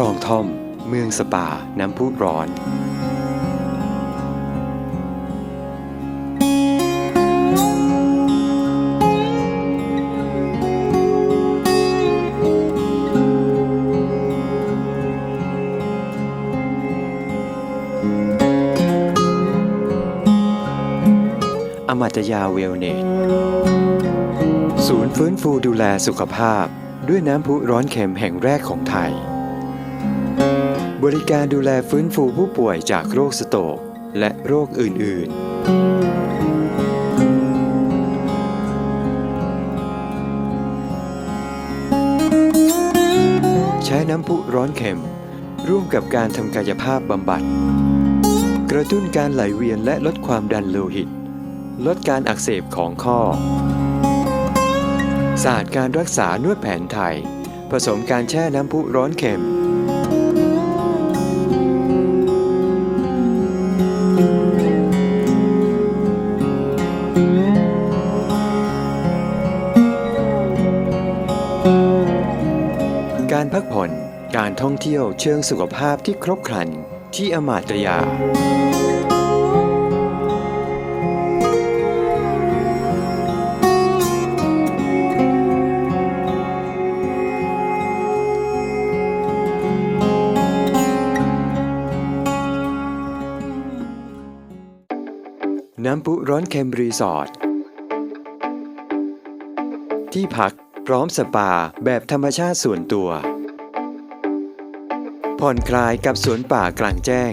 ลองท่อม เมืองสปา น้ำพุร้อนอมาตยาเวลเนสศูนย์ฟื้นฟูดูแลสุขภาพ ด้วยน้ำพุร้อนเค็มแห่งแรกของไทย บริการดูแลฟื้นฟูผู้ป่วยจากโรคสโตรกและโรคอื่น ๆ ใช้น้ำพุร้อนเค็ม ร่วมกับการทำกายภาพบำบัด กระตุ้นการไหลเวียนและลดความดันโลหิต ลดการอักเสบของข้อ ศาสตร์การรักษานวดแผนไทย ผสมการแช่น้ำพุร้อนเค็ม การพักผ่อน การท่องเที่ยวเชิงสุขภาพที่ครบครันที่อมาตยา น้ำพุร้อนเค็มรีสอร์ทที่พัก ร้อมสปาแบบธรรมชาติส่วนตัว ผ่อนคลายกับสวนป่ากลางแจ้ง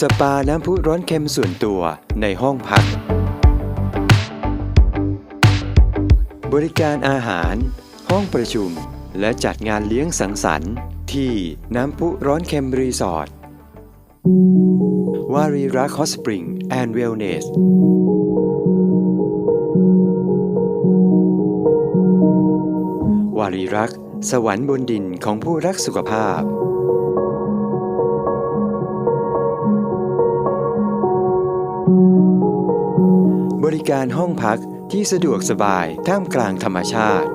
สปาน้ำพุร้อนเค็มส่วนตัวในห้องพัก บริการอาหาร ห้องประชุม และจัดงานเลี้ยงสังสรรค์ ที่น้ำพุร้อนเค็มรีสอร์ทวารีรักฮอสปริงแอนด์เวลเนสวารีรักสวรรค์บนดินของผู้รักสุขภาพ บริการห้องพักที่สะดวกสบายท่ามกลางธรรมชาติ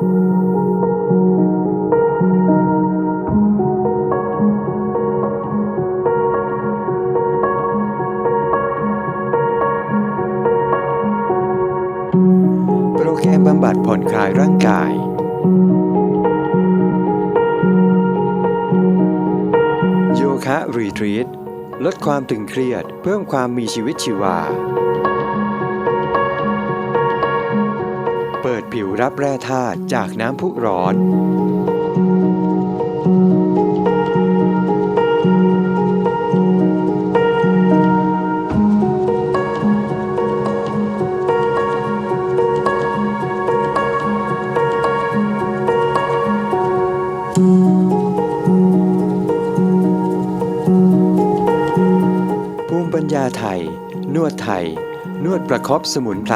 ผ่อนคลายร่างกาย โยคะรีทรีตลดความตึงเครียดเพิ่มความมีชีวิตชีวา เปิดผิวรับแร่ธาตุจากน้ำพุร้อน ปัญญาไทย นวดไทย นวดประครบสมุนไพร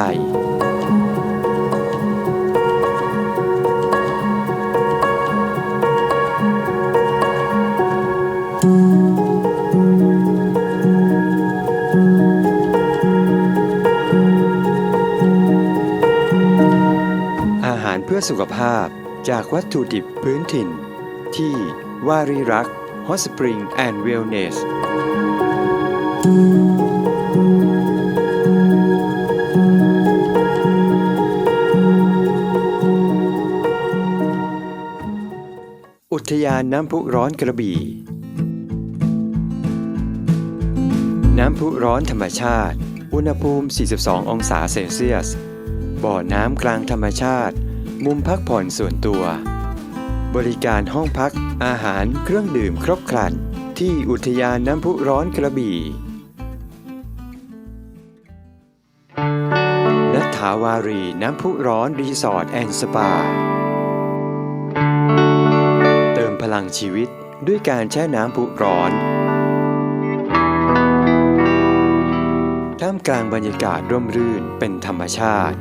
อาหารเพื่อสุขภาพจากวัตถุดิบพื้นถิ่น ที่วารีรักฮอสปริงแอนด์เวลเนส อุทยานน้ำพุร้อนกระบี่ น้ำพุร้อนธรรมชาติ อุณหภูมิ 42 องศาเซลเซียส บ่อน้ำกลางธรรมชาติ มุมพักผ่อนส่วนตัว บริการห้องพัก อาหาร เครื่องดื่มครบครัน ที่อุทยานน้ำพุร้อนกระบี่าวารี น้ำพุร้อนรีสอร์ทแอนด์สปา เติมพลังชีวิตด้วยการแช่น้ำพุร้อน ท่ามกลางบรรยากาศร่มรื่นเป็นธรรมชาติ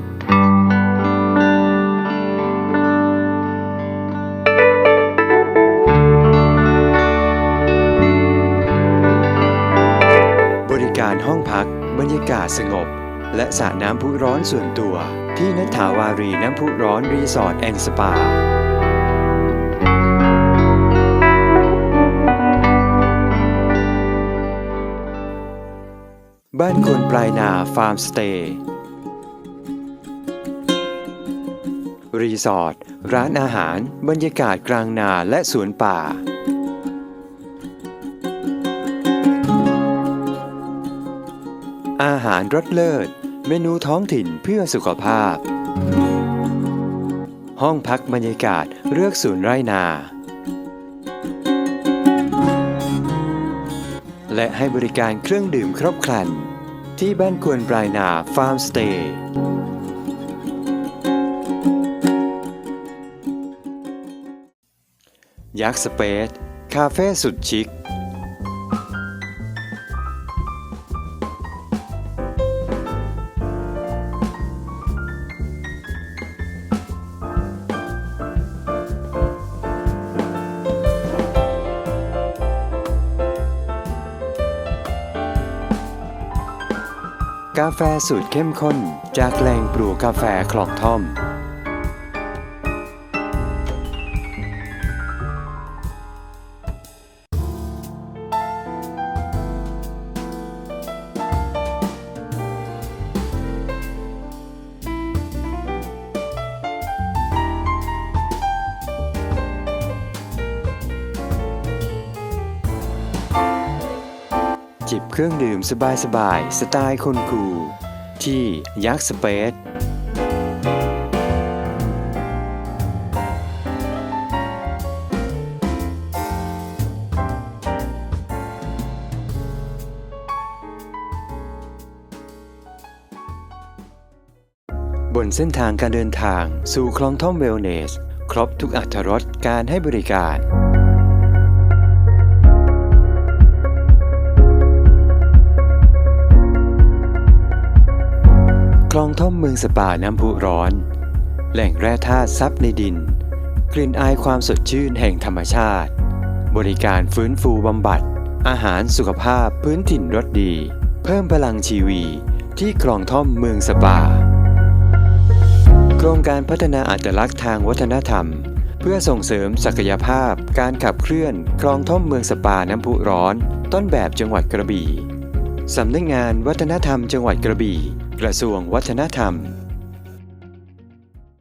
บริการห้องพักบรรยากาศสงบ และสระน้ำพุร้อนส่วนตัวที่นัทถาวารีน้ำพุร้อนรีสอร์ทแอนด์สปาบ้านคนปลายนาฟาร์มสเตย์รีสอร์ทร้านอาหาร บรรยากาศกลางนาและสวนป่า อาหารรสเลิศ เมนูท้องถิ่นเพื่อสุขภาพ ห้องพักบรรยากาศเลือกศูนย์ไร่นา และให้บริการเครื่องดื่มครบครัน ที่บ้านควนปลายนาฟาร์มสเตย์ยักษ์สเปซคาเฟ่สุดชิค กาแฟสูตรเข้มข้น จากแหล่งปลูกกาแฟคลองท่อม จิบเครื่องดื่มสบายๆสไตล์คนคูลที่ยักษ์สเปซบนเส้นทางการเดินทางสู่คลองท่อมเวลเนส ครบทุกอัตรสการให้บริการ ลองท่อมเมืองสปาน้ำพุร้อน แหล่งแร่ธาตุซับในดิน กลิ่นอายความสดชื่นแห่งธรรมชาติ บริการฟื้นฟูบำบัด อาหารสุขภาพพื้นถิ่นรสดี เพิ่มพลังชีวีที่คลองท่อมเมืองสปา โครงการพัฒนาอัตลักษณ์ทางวัฒนธรรม เพื่อส่งเสริมศักยภาพ การขับเคลื่อนคลองท่อมเมืองสปาน้ำพุร้อน ต้นแบบจังหวัดกระบี่สำนักงานวัฒนธรรมจังหวัดกระบี่ กระทรวงวัฒนธรรม